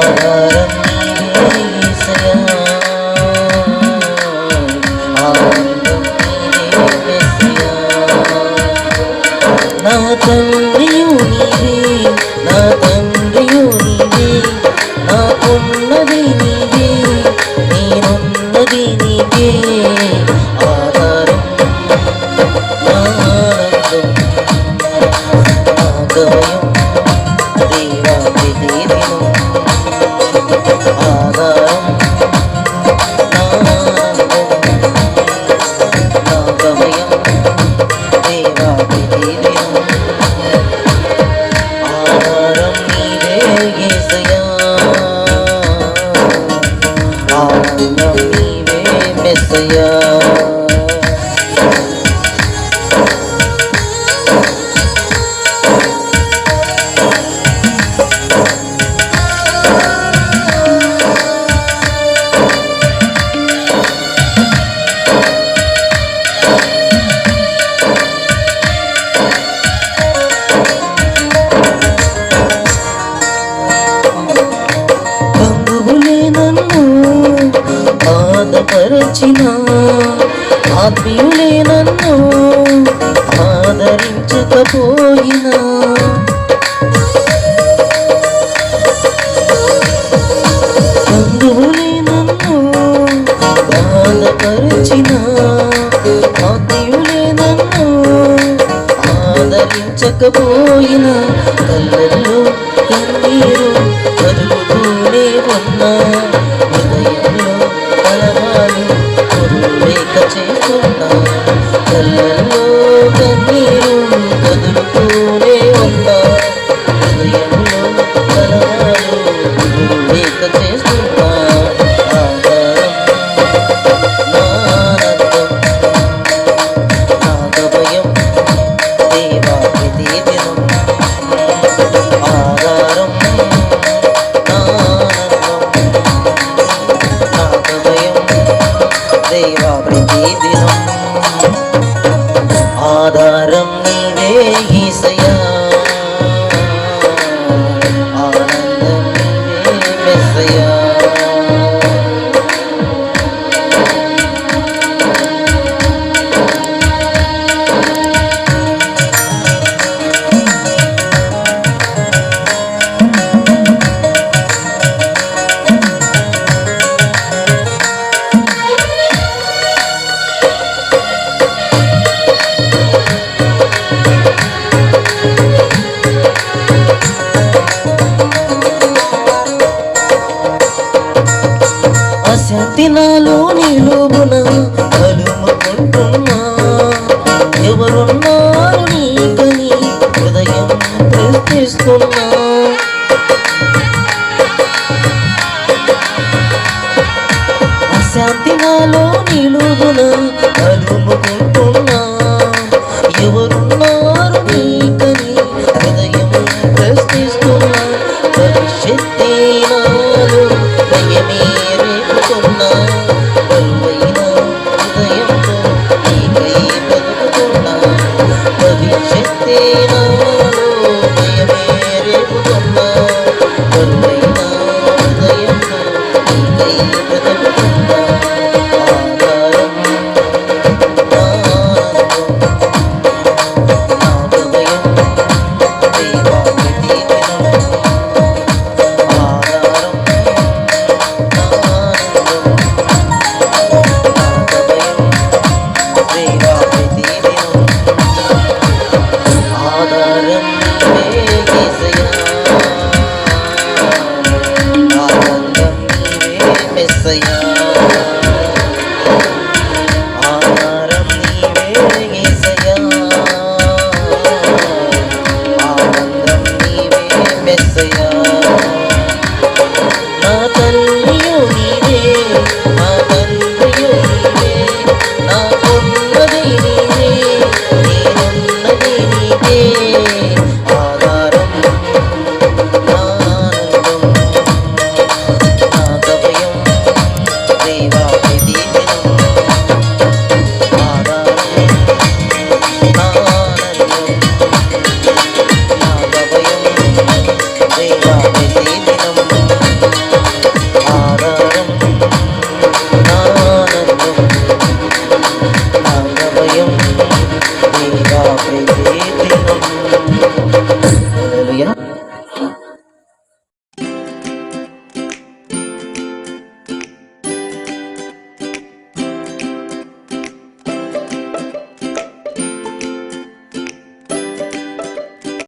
Oh. మరచిన ఆత్మీయులే నన్ను ఆదరించకపోయినా. బంధువులే నన్ను బాధపరిచిన ఆత్మీయులే నన్ను ఆదరించకపోయినా. కళ్ళల్లో కన్నీరు കതിർത്തൂരേ saya నాలో నిలువున కలుముకుంటున్నా ఎవరున్నారు నీకని హృదయం ప్రశ్నిస్తున్నా. అశాంతి నాలో నిలువున కలుముకుంటున్నా ఎవరున్నారు నీకని హృదయం ప్రశ్నిస్తున్నా. భవిష్యత్తి నాలో దయమీరు Tiro.